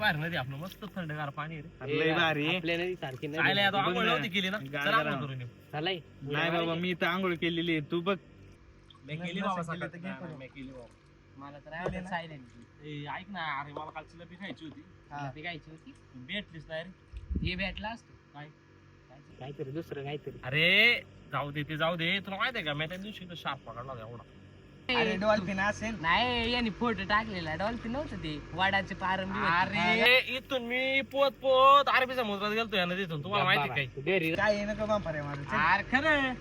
बाहेर नदी आपलं. मस्त थंडगार पाणी आहे रे. लय भारी. आहे. आपल्या नदी सारखी चायला आता बघ आंघोळ. नव्हती केली ना? गार चला आंघोळ गरम. करून येऊ. चालाय नाही बाबा मी तर आंघोळ केलेली आहे. तू बघ. मी केली बाबा सकाळी. नाही, नाही, मी केली बाबा. मला तर आवडत सायलेंट ए, ऐक ना अरे मला काल चिलपी खायची होती. गायची होती. भेटलीच नाही रे. हे भेटला असतो. काय? काहीतरी दुसरं काहीतरी. अरे जाऊ दे ते जाऊ दे. तुला माहिती आहे का? मी त्या दिवशी तो शार्प पकडला होता एवढा. अरे डॉल्फिन असेल. नाही यांनी फोटो टाकलेला. डॉल्फिन नव्हतं ते. वडाचे पारंबी होते. अरे इथून मी पोत पोत अरबी समुद्रात गेलतो या नदीतून तुम्हाला माहिती आहे काय? घरी काय आहे नको बापा रे माझं? चल. अरे खरं.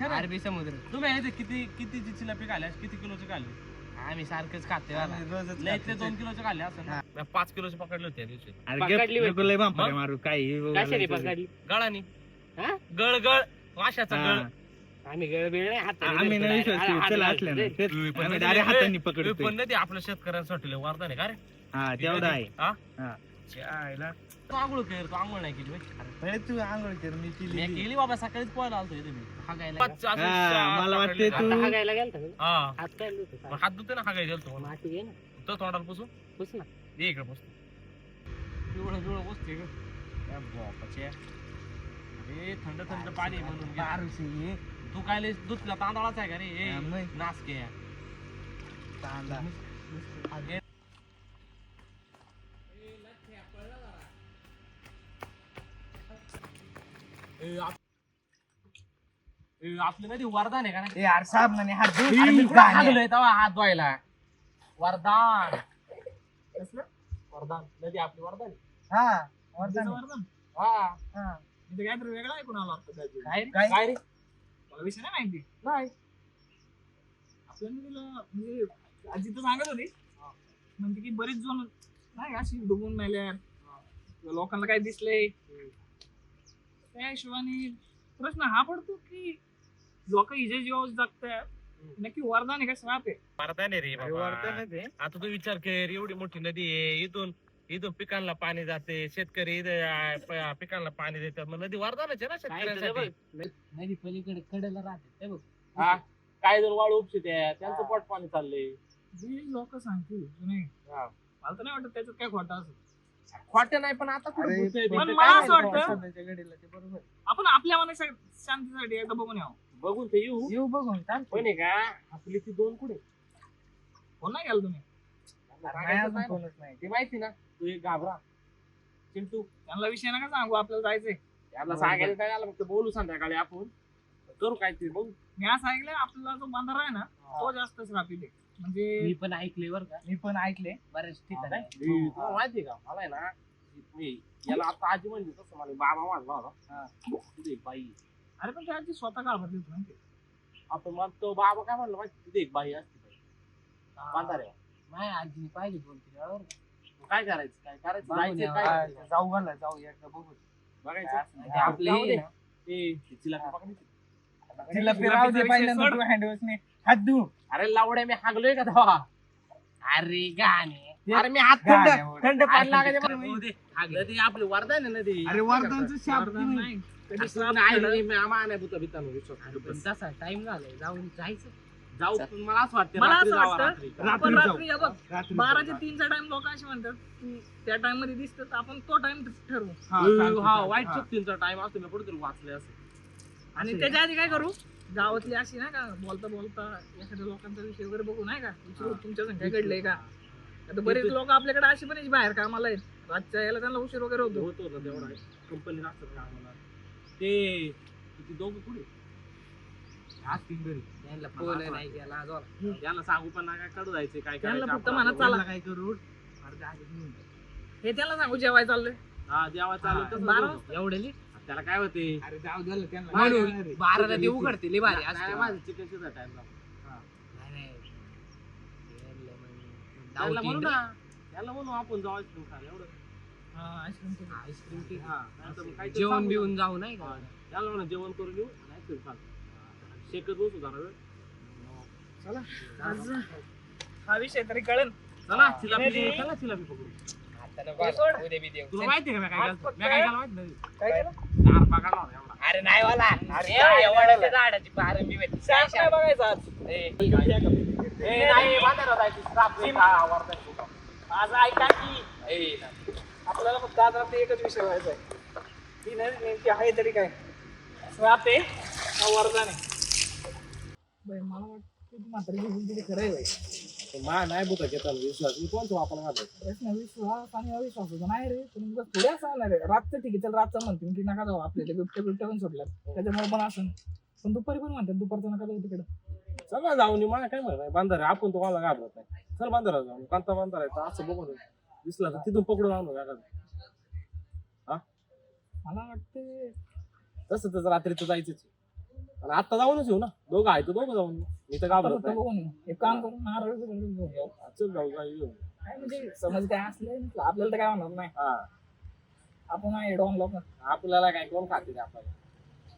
खरं. अरबी समुद्र. तुम्ही इथे किती किती चिलपी खाल्ल्या किती किलोचे खाल्ले? आम्ही सारखंच खातोय आम्ही रोजच लय खातो. दोन किलोचे खाल्ले असं ना? मी पाच किलोचे पकडले होते या दिवशी. अरे पकडली गे- होती. नको लय बांपारे? मारू. कशाने पकडली गळानी. हा? गळ गळ माशाचा गळ. आम्ही गळबेळ नाही हाताने आम्ही नाही धरतो विश्वास direct. ठेवू. चला हात असल्या घालतो. तेच तुम्ही पण आम्ही नदी डायरेक्ट लय- हाताने हे पकडतोय पण नदी आपल्या शेतकऱ्यांसाठी लय वरदान आहे का रे हा तेवढा आहे हा? हा. चायला. तू आंघोळ कर तू आंघोळ नाही केली होय. पहिले तू आंघोळ कर मी मी केली केली बाबा सकाळीच पोहायला आलतो इथे मी हागायला पाच- असं हा, चार मला वाटते पकडले. तू- आता हागायला गेलता का? हा हात काय धुतो? मग हात धुते ना हा काय गेलतो म्हणून. माती घे ना तो तोंडाला पुसून पुस ना ये इकडे पुसतो पिवळं पिवळं पुसते ग त्या बापाच्या. अरे थंड थंड पाणी आहे म्हणून घे. ये तू काय लय दुधला तांदळाचा आहे का रे ए, मग. नास के तांदा अगे ए, आप- ए, आपली नदी वरदान आहे का नाही ए यार साहेब म्हणे हात धुवून अरे मी आणि कुठं गाण्या. हागलोय तेव्हा हात धुवायला वरदान वरदान नदी आपली वरदान आहे. हा वरदान आहे. वरदान हा हा. इथे काहीतरी वेगळा वाटतं काहीतरी. काय रे? काय रे विषय नाही माहिती? नाही नदीला म्हणजे आजी तर सांगत होती. म्हणजे की बरीच जण नाही अशी डुबून मेल्या लोकांना काय दिसले त्या हिशोबाने प्रश्न हा पडतो की लोक हिजे जीव जगतात नक्की वरदान आहे का श्राप आहे? वरदान आहे रे. वरदान आहे ते. आता तू विचार कर एवढी मोठी नदी आहे इथून इथून पिकांना पाणी जाते शेतकरी इथं, आ, प- पिकांना पाणी देतात. मग नदी वरदानच आहे ना शेतकऱ्यांसाठी. नदी पलीकडे कडेला राहते ते बघ. हा? काय जण वाळू उपशित आहे? त्यांचं पोट पाणी चाललंय. जे लोक सांगतील हा. मला तर नाही वाटत त्याच्यात काय खोटा असं खोटं नाही पण आता कुठं पण? मला असं वाटतं- आपण आपल्या मनाच्या शांतीसाठी एकदा बघून यावं. बघून ते येऊ. येऊ बघून पण आहे का? आपली ती दोन कुठे? कोण नाही गेला तुम्ही. नाही. ते माहिती ना. तू एक घाबरा. चिंटू त्यांना विषय नका सांगू आपल्याला जायचंय. याला सांगायचं काय झालं फक्त बोलू संध्याकाळी आपण. करू काहीतरी बघू. मी असं ऐकलंय आपला जो बंधारा आहे ना तो जास्त श्रापित आहे. म्हणजे मी पण ऐकले बर का. मी पण ऐकले बऱ्याच ठिकाणी. काय? तुला माहिती का मला आहे ना मी याला आता आजी म्हणजे तसं मला बाबा माझा होता तिथे एक बाई. आहे. अरे पण त्याची स्वतः काळ बदली होती आपण मग तो बाबा काय म्हणलं माहिती तिथे एक बाई असते बाई. बांधारे माझ्या आजीने पाहिजे दोन तीन वेळा बरं का. काय करायचं? काय करायचं? जायचं काय? करायचं? जाऊ घाला जाऊ एकदा बघू. बघायचं. आपले जाऊ दे. ना, ते तिला काय पकडायचं? तिला फिराव दे पहिल्यांदा तू हँडवॉशने हात धु. अरे लावड्या मी हागलोय का तेव्हा? अरे गाणे. अरे मी हात थंड गाण्यावर. थंड पाणी लागायचं अरे म्हणून मी- हागलं. नदी आपली वरदान आहे नदी. अरे वरदानचं शाप वरदान तुम्ही. नाही असं श्राप नाही केलं. रे, मी आम्हा नाही भूता बितांनो विश्वास अरे ठेवत पण बस. तसा टाइम झालाय. जाऊन जायचं. जाऊ मला असं वाटतं मला रात्री असं जावं वाटतं- रात्री. आपण रात्री बघ. तीनचा टाइम लोक असे म्हणतात की त्या टाइममध्ये दिसतं तर आपण तो टाइम ठरवू. हा, हा चालतं, वाईट. शक्तींचा टाइम असतो मी कुठेतरी वाचले असं. आणि त्याच्या आधी काय करू? गावातली अशी नाही का बोलता बोलता एखाद्या लोकांचा विषय वगैरे बघू नाही का? विचारू तुमच्या संख्या घडले का? आता बरेच लोक आपल्याकडे अशी पण आहेत बाहेर कामाला आहेत. रातच्या याला त्यांना उशीर वगैरे होतो. होतो ना तेवढा कंपनी असतात का आम्हाला? ते किती दोघं पुढे असतील घरी त्यांना फोन नाही केला जोरा. त्यांना सांगू पण काय कडू जायचे काय त्यांना करायचं फक्त आपण. म्हणा चला वरला काय करू. हे त्याला सांगू जेवाय चाललंय हा जेव्हा चालू हा, तसंच बारा होतं. एवढे ली? त्याला काय होते अरे जाऊ त्यांना म्हणून बाराला आहे? ती उघडते लई भारी असते. नाही, माझं चिकन नाही, नाही. म्हणू. ना त्याला म्हणू आपण जाऊ आईस्क्रीम खायला एवढं हा, ice-cream केलं. आईस्क्रीम ती हा नाहीतर मग काहीतरी जेवण सांगू बिवून ना. जाऊ नाही का हा, त्याला म्हणा जेवण करून येऊ आईस्क्रीम खाल शेकत बसू जरा वेळ आज हा विषय तरी कळन चला चिलापी नाही. पकडू, चला चिलापी पकडू आता नको आता. सोड. उद्या बी देऊ. तुला माहिती आहे का मी काय आज केलं फक्त- मी काय केलं माहिती नाही काय केलं चार पकडला होता एवढा अरे नाही वाला. अरे झाडाची होती. नाही बघायचा आज? ए, ए, नाही का. आज ऐका की ए, आपल्याला फक्त आज रात्री एकच विषय व्हायचा आहे. ती नाही नेमकी आहे तरी काय? राहते वरदान आहे बाई, मला वाटतं ती म्हातारी खरं आहे बाई. मा नाही बुका घेता विश्वास. मी कोणतो आपण घालतो प्रश्न विश्वास आणि अविश्वास होता नाही रे. पण उगाच थोड्या सांगणार आहे. रातचं ठीक आहे चल रातचं म्हणते. मी की नका जाऊ आपल्या बिबट्या बिबट्या पण सोडल्यात. त्याच्यामुळे पण असं पण दुपारी पण म्हणतात दुपारचं नका जाऊ तिकडे. चला जाऊन मला काय म्हणत बांधार आहे आपण तो मला घाबरत नाही. चल बांधारा जाऊन कोणता बांधार आहे तर असं बघून दिसला तर तिथून पकडून आणू का मला वाटतं तसं तसं रात्रीचं जायचंच आणि आता जाऊनच येऊ ना दोघं आहे तर दोघं जाऊन येऊ. मी तर घाबरत बघून. एक काम करून नारळ घेऊन. नाही चल जाऊ जाऊ येऊ काय म्हणजे समज काय असलं आपल्याला तर काय होणार नाही हा आपण आहे डॉन लोक आपल्याला काय कोण खाते ते आपल्याला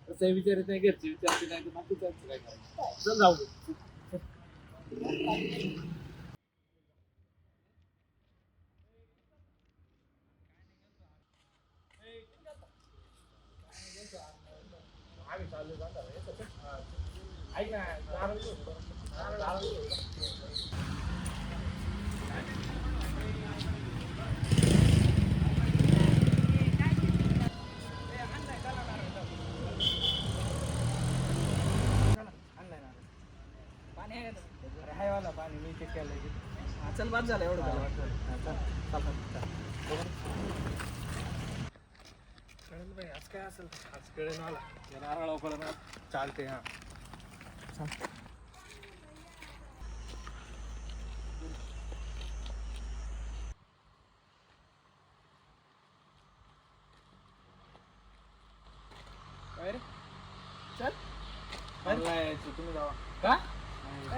तसं विचारित नाही घरचे विचारते नाही तर काय करायचं चल जाऊ दे. ऐक ना नारळ घेऊ. नारळ घेऊ. पाणी आहे का हाय वाला पाणी मी चेक केलं चल बाद झालं एवढं कळेल बाई आज काय असेल? आज कळेल मला. या नारळावर कळेल चालते हा. काय रे? चल. यायचं, तुम्ही जावा. का?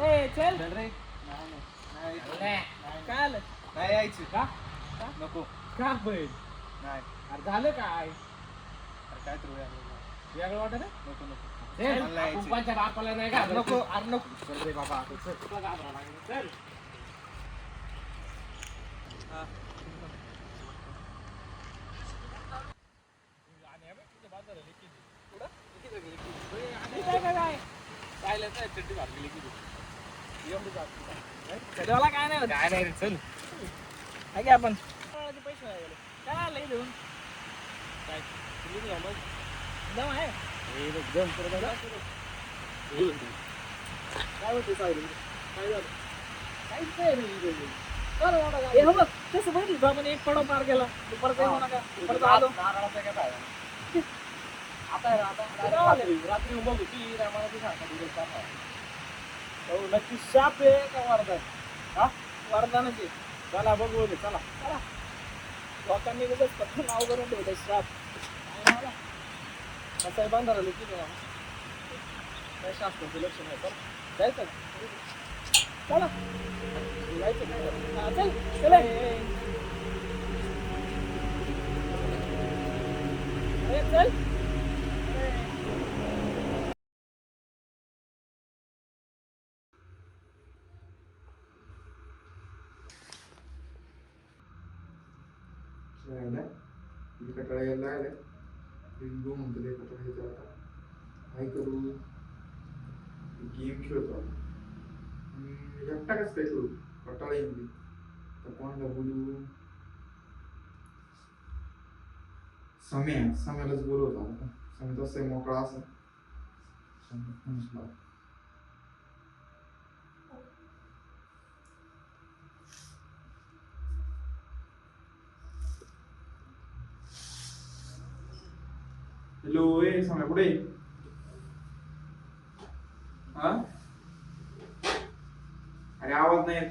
ए चल. चल रे. नाही, नाही, काय आलं नाही यायचं. का? नको. का बैल नाही. अरे झालं काय अरे काय तर वेगळं. वेगळं वाटत नको मला बापाला नाही घाबरत. नको अरे नको. चल रे बाबा. आता चल. तुला घाबरावं लागेल. चल काय काय काय पाहिलं काय चड्डी घातलेली किती त्याला काय नाही होत. काय नाही रे चल आहे की आपण पैसे नाही गेले. काय आलं इथून काय तुम्ही जाऊ मग. दम आहे हे बघ, तर बघा. काय होते सावली काय झालं काहीच नाही रे इथे. कर एवढा गाडी. हे बघ तसं बघितलं आपण एक पडव पार केला दुपारचा येऊ नका दुपारचा आलो नारळाचा काय पाहिजे? आता आहे ना, आता आले? रात्री रात्री बघू ती रामाला ती सांगता दिवस कसा आहे. हो नक्की शाप आहे का वरदान? आहे? हा? वरदानाची चला बघू दे चला. लोकांनी उगाच फक्त नाव करून ठेवलं श्राप काय नाव? कसं आहे बांधारा किती ना काय शास्त्राचं लक्ष नाही. तर जायचं का? चला. जायचं का? चल. चला. ए, चल राहिला तिथे कटाळा यायला लागलाय बिंदू म्हणतो ते कटाळा यायचा आता काय करू गेम खेळतो आता हम्म, एकटा कसं काय करू कटाळा येईल तर कोणाला बोलू सम्या सम्यालाच बोलवतो आता सम्या तसं मोकळा असं सम्या फोनच लाव. हॅलो ए सम्या कुठे आहे? हा अरे आवाज नाही येत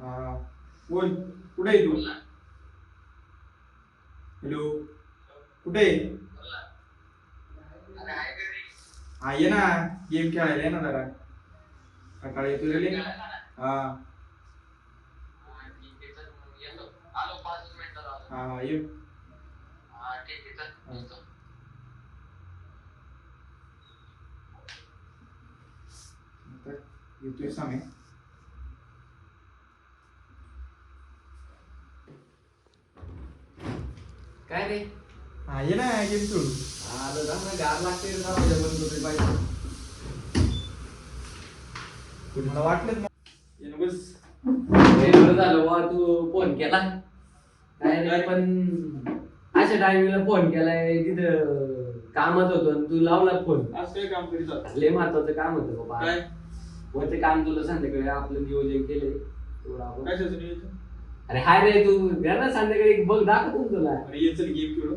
हा बोल कुठे आहे तू हॅलो कुठे? आहे हा ये ना गेम खेळायला ये ना जरा. सकाळी येतो रे हा. हा हा ये. येतोय सामे काय रे? हा ये ना गेम खेळू गार लागते मला वाटलं ये ना बस. बरं झालं वा तू फोन केला? काय रे? पण अशा टायमिंगला फोन केलाय तिथं कामात होतो आणि तू लावला फोन आज काय काम करीत होता? लय महत्वाचं काम होतं बाबा. काय? वरते काम तुला संध्याकाळी आपलं नियोजन केलंय. तेवढं आपण कशाचं नियोजन? अरे हाय रे तू घ्या ना संध्याकाळी. बघ दाखवतो ना तुला अरे ये चल गेम खेळू.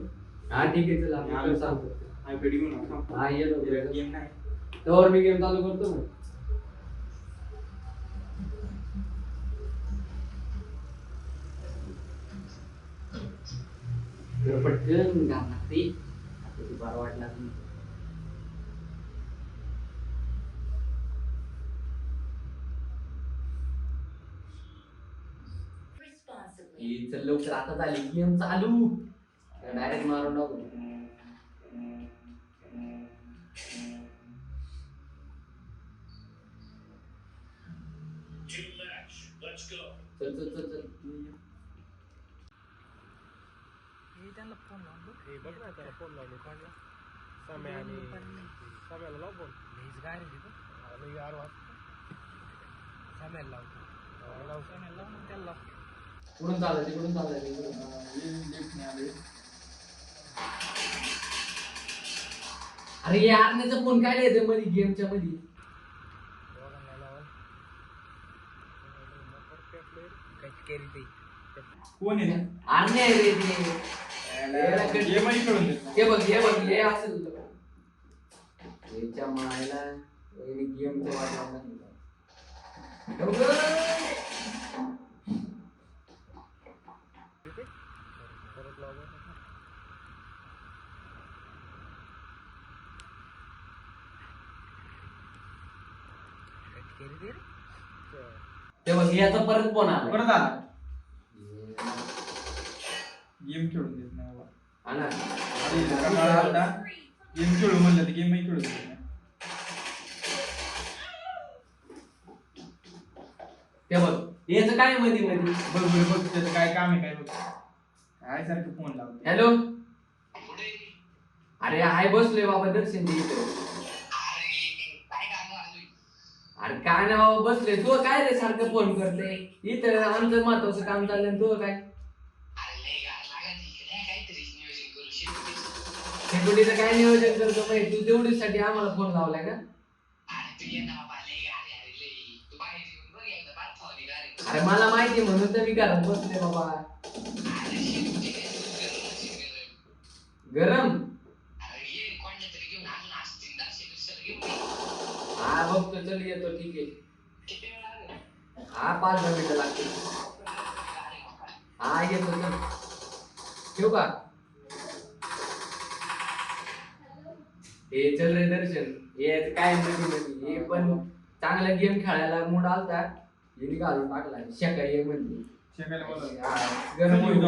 हा ठीक आहे चला आम्ही आपण सांगतो. आयपॅड घेऊन आलो. हा ये लवकर. गेम नाही. तर मी गेम चालू करतो. मग जरा पटकन घाम लागते आता ती बारा वाटला चल लवकर आता झाली गेम चालू डायरेक्ट मारून टाकू चल चल चल चल हे त्यांना फोन लावून हे बघ ना त्याला फोन लावले कोणला समय आणि सम्याला लाव फोन लईच गाडी होती बघ. आणि यार वाच कुठून चालायचं कुठून चालायचं ये lift ने आलोय. अरे या आरण्याचा फोन काय येते मध्ये गेमच्या मध्ये कोण आहे? आरणे आहे रे ते. दे. हे बघ हे बघ हे असेल याच्या मायला गेमच्या वाटायला परत लाव बरं. काही करी ते रे ते बघ याचा परत फोन आला परत आला गेम खेळून देत नाही बाबा. आला अरे कंटाळा आला. गेम खेळू म्हणलं तर गेमही खेळू देत नाही. ते बघ याचं काय मध्ये मध्ये बघ बघ बघ त्याचं काय काम आहे काय बघ काय सारखं फोन लावतो हॅलो अरे हाय बसलोय बाबा दर्शन दे इथं. अरे काय ना बाबा बसले. तू काय रे सारखं फोन करते? इथं आमचं महत्वाचं काम चाललंय तू काय? शेकोटीचं काय नियोजन करतो माहिती? तू तेवढीसाठी आम्हाला फोन लावलाय का? अरे मला माहिती म्हणून तर मी घरात बसले बाबा. गरम? हा बघतो चल येतो ठीक आहे. हा पाच दहा मिनिटं लागतील. हा येतो चल. ठेवू का? हे चल रे दर्शन. हे काय नवीन नवीन. हे पण चांगला गेम खेळायला मूड आलता. हिने घालून टाकला. शेका ये म्हणते शेकायला बोलवलं. हा, गरम होईल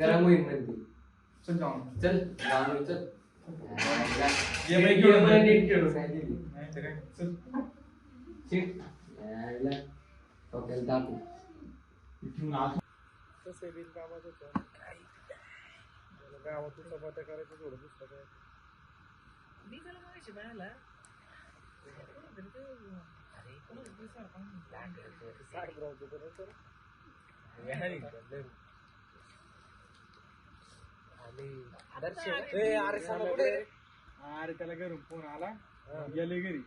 गरम होईल म्हणते चल जाऊन चल. जाऊन चल जाईल. नीट खेळून काय दिली नाही तर काय? चल. यायला इथून आहे होतं. मला गावातून चपात्या करायचं थोडं मी त्याला मागायची बाळाला साठ रे? अरे त्याला घरून फोन आला. गेले घरी.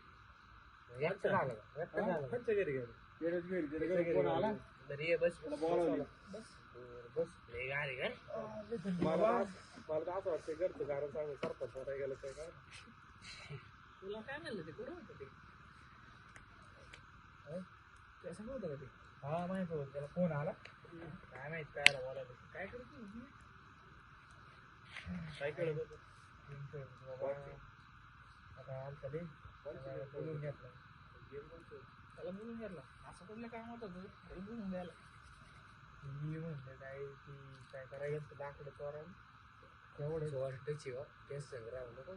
एकटं झालं? एकटं झालं. कोणच्या घरी गेलं? गेलेच घरी. फोन आला? बरं ये बस. त्याला बोलावली. बस. लय गाडी का मला तर मला तर असं वाटतं घरचं कारण सांगू सरपंच होता गेलं काय काय? तुला काय म्हणलं ते? कुठं होतं ते? कसं होतं का ते? हा माहीत होतं. त्याला फोन आला? काय माहीत काय आला बोलायला काय करत होती? काय कळत होतं? आता आमचा दे त्याला बोलून घेतला. त्याला बोलून घेतला. असं कुठलं काम होतं तुझं तरी बोलून द्यायला. मी म्हणलं काय ती काय करायचं? लाकडं चोरायला. तेवढं वाटची हो. तेच संग्राम नको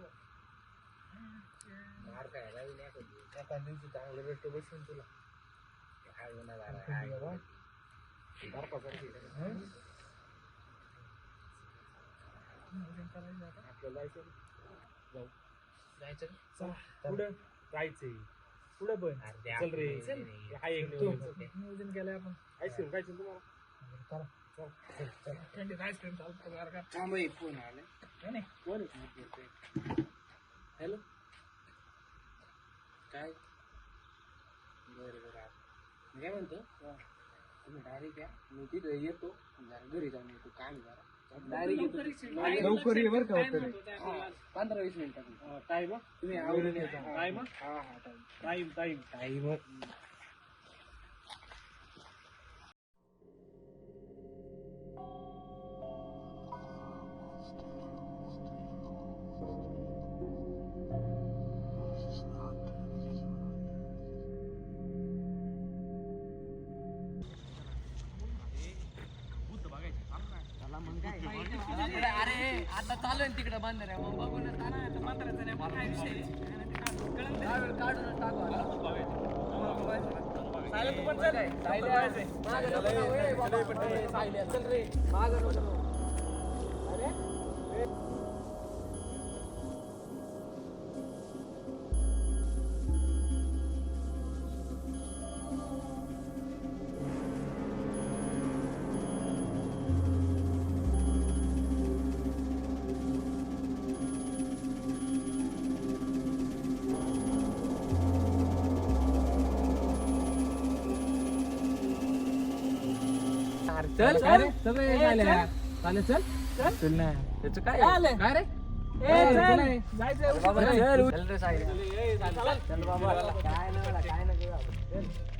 मार काय लागली नाही कधी एका दिवशी चांगलं रेट बसून तुला. काय होणार आहे, बाबा. बारपासारखी हं? आपलं जायचं का? चला पुढं जायचंय पुढे पण चल रे. चल. एक तू नियोजन. नियोजन केलंय आपण. आईस्क्रीम खायची ना तुम्हाला? थंडीत आईस्क्रीम चालतो बरं का फोन आले. नाही, नाही. हॅलो? काय? बरं बरं मी काय म्हणतो? तुम्ही डायरेक्ट या. मी तिथे येतो. घरी जाऊन येतो. काम जरा. येतो लवकर ये बरं का पंधरा वीस मिनिटात टाइम तुम्ही आवडून येतो. टाइम हा हा टाइम टाइम आता चालू आहे तिकडे आहे. मग बघूनच जा ना आता बंदराचा नाही काय विषय काढून काढूनच टाकू सायला तू पण चल. चल रे. मागं चल चल. सगळे झाले चालेल चल. चल. ना. त्याचं काय काय रे? ए, चल. बाबा. चल चल रे चल बाबा. काय काय ना